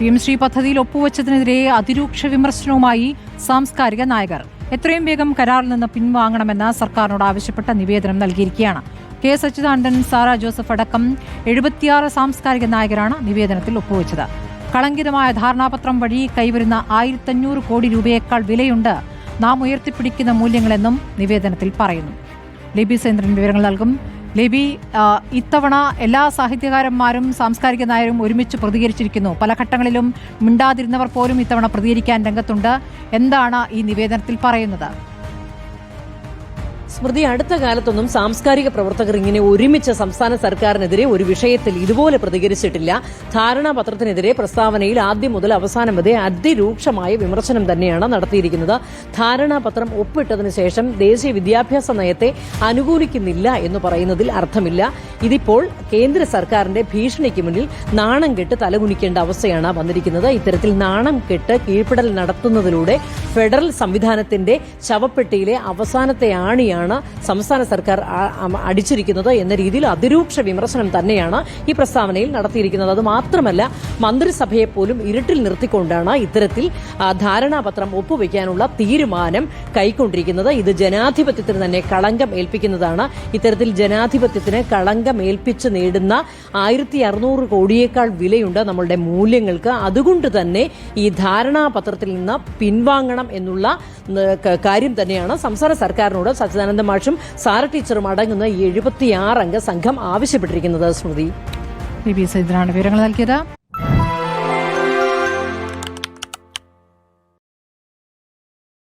P M Shri പദ്ധതിയിൽ ഒപ്പുവച്ചതിനെതിരെ അതിരൂക്ഷ വിമർശനവുമായി സാംസ്കാരിക നായകർ. എത്രയും വേഗം കരാറിൽ നിന്ന് പിൻവാങ്ങണമെന്ന് സർക്കാരിനോട് ആവശ്യപ്പെട്ട നിവേദനം നൽകിയിരിക്കുകയാണ്. കെ. സച്ചിദാനന്ദൻ സാറ ജോസഫ് അടക്കം എഴുപത്തിയാറ് സാംസ്കാരിക നായകരാണ് നിവേദനത്തിൽ ഒപ്പുവച്ചത്. കളങ്കിതമായ ധാരണാപത്രം വഴി കൈവരുന്ന ആയിരത്തഞ്ഞൂറ് കോടി രൂപയേക്കാൾ വിലയുണ്ട് നാം ഉയർത്തിപ്പിടിക്കുന്ന മൂല്യങ്ങളെന്നും നിവേദനത്തിൽ പറയുന്നു. ലിബി സേന്ദ്രൻ വിവരങ്ങൾ നൽകും. ലിബി ഇത്തവണ എല്ലാ സാഹിത്യകാരന്മാരും സാംസ്കാരിക നായരും ഒരുമിച്ച് പ്രതികരിച്ചിരിക്കുന്നു. പല ഘട്ടങ്ങളിലും മിണ്ടാതിരുന്നവർ പോലും ഇത്തവണ പ്രതികരിക്കാൻ രംഗത്തുണ്ട്. എന്താണ് ഈ നിവേദനത്തിൽ പറയുന്നത്? സ്മൃതി അടുത്ത കാലത്തൊന്നും സാംസ്കാരിക പ്രവർത്തകർ ഇങ്ങനെ ഒരുമിച്ച് സംസ്ഥാന സർക്കാരിനെതിരെ ഒരു വിഷയത്തിൽ ഇതുപോലെ പ്രതികരിച്ചിട്ടില്ല. ധാരണാപത്രത്തിനെതിരെ പ്രസ്താവനയിൽ ആദ്യം മുതൽ അവസാനം വരെ അതിരൂക്ഷമായ വിമർശനം തന്നെയാണ് നടത്തിയിരിക്കുന്നത്. ധാരണാപത്രം ഒപ്പിട്ടതിനുശേഷം ദേശീയ വിദ്യാഭ്യാസ നയത്തെ അനുകൂലിക്കുന്നില്ല എന്ന് പറയുന്നതിൽ അർത്ഥമില്ല. ഇതിപ്പോൾ കേന്ദ്ര സർക്കാരിന്റെ ഭീഷണിക്ക് മുന്നിൽ നാണം കെട്ട് തലകുനിക്കേണ്ട അവസ്ഥയാണ് വന്നിരിക്കുന്നത്. ഇത്തരത്തിൽ നാണം കെട്ട് കീഴ്പ്പെടൽ നടത്തുന്നതിലൂടെ ഫെഡറൽ സംവിധാനത്തിന്റെ ശവപ്പെട്ടിയിലെ അവസാനത്തെ ആണിയാണ് സംസ്ഥാന സർക്കാർ അടിച്ചിരിക്കുന്നത് എന്ന രീതിയിൽ അതിരൂക്ഷ വിമർശനം തന്നെയാണ് ഈ പ്രസ്താവനയിൽ നടത്തിയിരിക്കുന്നത്. അത് മാത്രമല്ല മന്ത്രിസഭയെ പോലും ഇരുട്ടിൽ നിർത്തിക്കൊണ്ടാണ് ഇത്തരത്തിൽ ധാരണാപത്രം ഒപ്പുവെക്കാനുള്ള തീരുമാനം കൈക്കൊണ്ടിരിക്കുന്നത്. ഇത് ജനാധിപത്യത്തിന് തന്നെ കളങ്കം ഏൽപ്പിക്കുന്നതാണ്. ഇത്തരത്തിൽ ജനാധിപത്യത്തിന് കളങ്കം ഏൽപ്പിച്ച് നേടുന്ന ആയിരത്തി അറുന്നൂറ് കോടിയേക്കാൾ വിലയുണ്ട് നമ്മളുടെ മൂല്യങ്ങൾക്ക്. അതുകൊണ്ട് തന്നെ ഈ ധാരണാപത്രത്തിൽ നിന്ന് പിൻവാങ്ങണം എന്നുള്ള കാര്യം തന്നെയാണ് സംസ്ഥാന സർക്കാരിനോട് സച്ചിദാനന്ദ മാഷും സാറ ടീച്ചറും അടങ്ങുന്ന ഈ എഴുപത്തിയാറ് അംഗ സംഘം ആവശ്യപ്പെട്ടിരിക്കുന്നത്. സ്മൃതി. വിവരങ്ങൾ നൽകിയത്.